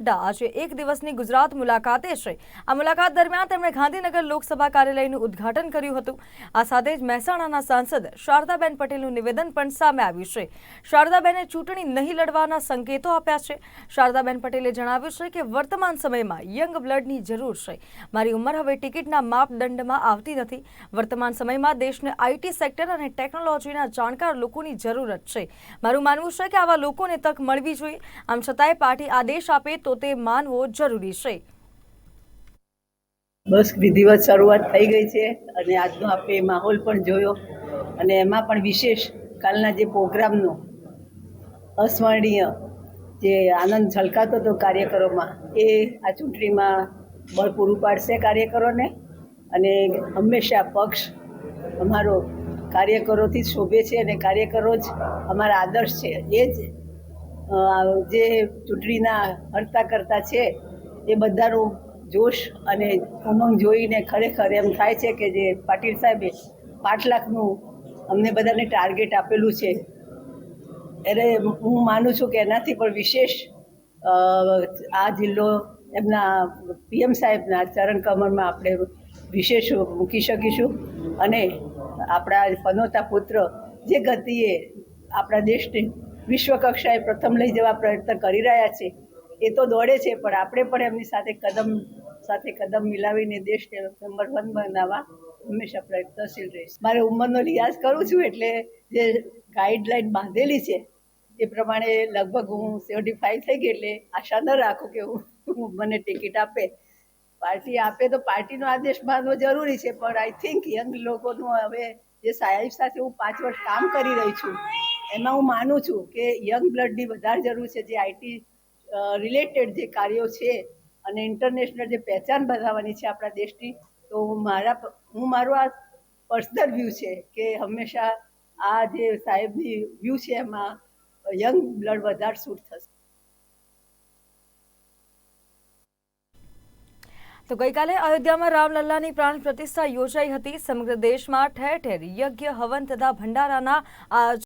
નડ્ડા આજે એક દિવસની ગુજરાત મુલાકાતે છે. આ મુલાકાત દરમિયાન તેમણે ગાંધીનગર લોકસભા કાર્યાલયનું ઉદ્ઘાટન કર્યું હતું. આ સાથે જ મહેસાણાના સાંસદ શારદાબેન પટેલનું નિવેદન પણ સામે આવ્યું છે. શારદાબેને ચૂંટણી નહીં લડવાના સંકેતો આપ્યા છે. શારદાબેન પટેલે જણાવ્યું છે કે વર્તમાન સમયમાં યંગ બ્લડની જરૂર છે. મારી ઉંમર હવે ટિકિટના માપદંડમાં આવતી નથી. વર્તમાન સમયમાં દેશને આઈટી સેક્ટર અને ટેકનોલોજીના જાણકાર લોકોની જરૂરત છે. મારું માનવું છે કે આવા લોકોને તક મળવી જોઈએ. આમ છતાંય પાર્ટી આદેશ આપે તો તે માનવો જરૂરી છે. બસ, વિધિવત શરૂઆત થઈ ગઈ છે અને આજનો આપણે માહોલ પણ જોયો અને એમાં પણ વિશેષ કાલના જે પ્રોગ્રામનો અસ્મરણીય જે આનંદ છલકાતો હતો કાર્યકરોમાં, એ આ ચૂંટણીમાં બળ પૂરું પાડશે કાર્યકરોને અને હંમેશા પક્ષ અમારો કાર્યકરોથી શોભે છે અને કાર્યકરો જ અમારા આદર્શ છે. એ જ જે ચૂંટણીના હરતા કરતા છે, એ બધાનું જોશ અને ઉમંગ જોઈને ખરેખર એમ થાય છે કે જે પાટીલ સાહેબે પાંચ લાખનું અમને બધાને ટાર્ગેટ આપેલું છે. એટલે હું માનું છું કે એનાથી પણ વિશેષ આ જિલ્લો એમના પીએમ સાહેબના ચરણ કમરમાં આપણે વિશેષ મૂકી શકીશું અને આપણા પનોતા પુત્ર જે ગતિએ આપણા દેશને વિશ્વ કક્ષાએ પ્રથમ લઈ જવા પ્રયત્ન કરી રહ્યા છે. એ તો દોડે છે, પણ આપણે પણ એમની સાથે કદમ સાથે કદમ મિલાવીને દેશને નંબર વન બનાવવા હંમેશા પ્રયત્નશીલ રહીશ. મારે ઉંમરનો રિયાઝ કરું છું, એટલે જે ગાઈડલાઈન બાંધેલી છે, એ પ્રમાણે લગભગ હું સેવન્ટી ફાઈવ થઈ ગઈ, એટલે આશા ન રાખું કે હું મને ટિકિટ આપે. પાર્ટી આપે તો પાર્ટીનો આદેશ માનવો જરૂરી છે, પણ આઈ થિંક યંગ લોકોનું હવે જે સાહેબ સાથે હું પાંચ વર્ષ કામ કરી રહી છું એમાં હું માનું છું કે યંગ બ્લડની વધારે જરૂર છે જે આઈટી રિલેટેડ જે કાર્યો છે અને ઇન્ટરનેશનલ જે પહેચાન બનાવવાની છે આપણા દેશની, તો મારા હું મારું આ પર્સનલ વ્યૂ છે કે હંમેશા આ જે સાહેબની વ્યૂ છે એમાં યંગ બ્લડ વધારે સૂટ થશે. તો ગઈકાલે અયોધ્યામાં રામલલ્લાની પ્રાણ પ્રતિષ્ઠા યોજાઈ હતી. સમગ્ર દેશમાં ઠેર ઠેર યજ્ઞ, હવન તથા ભંડારાના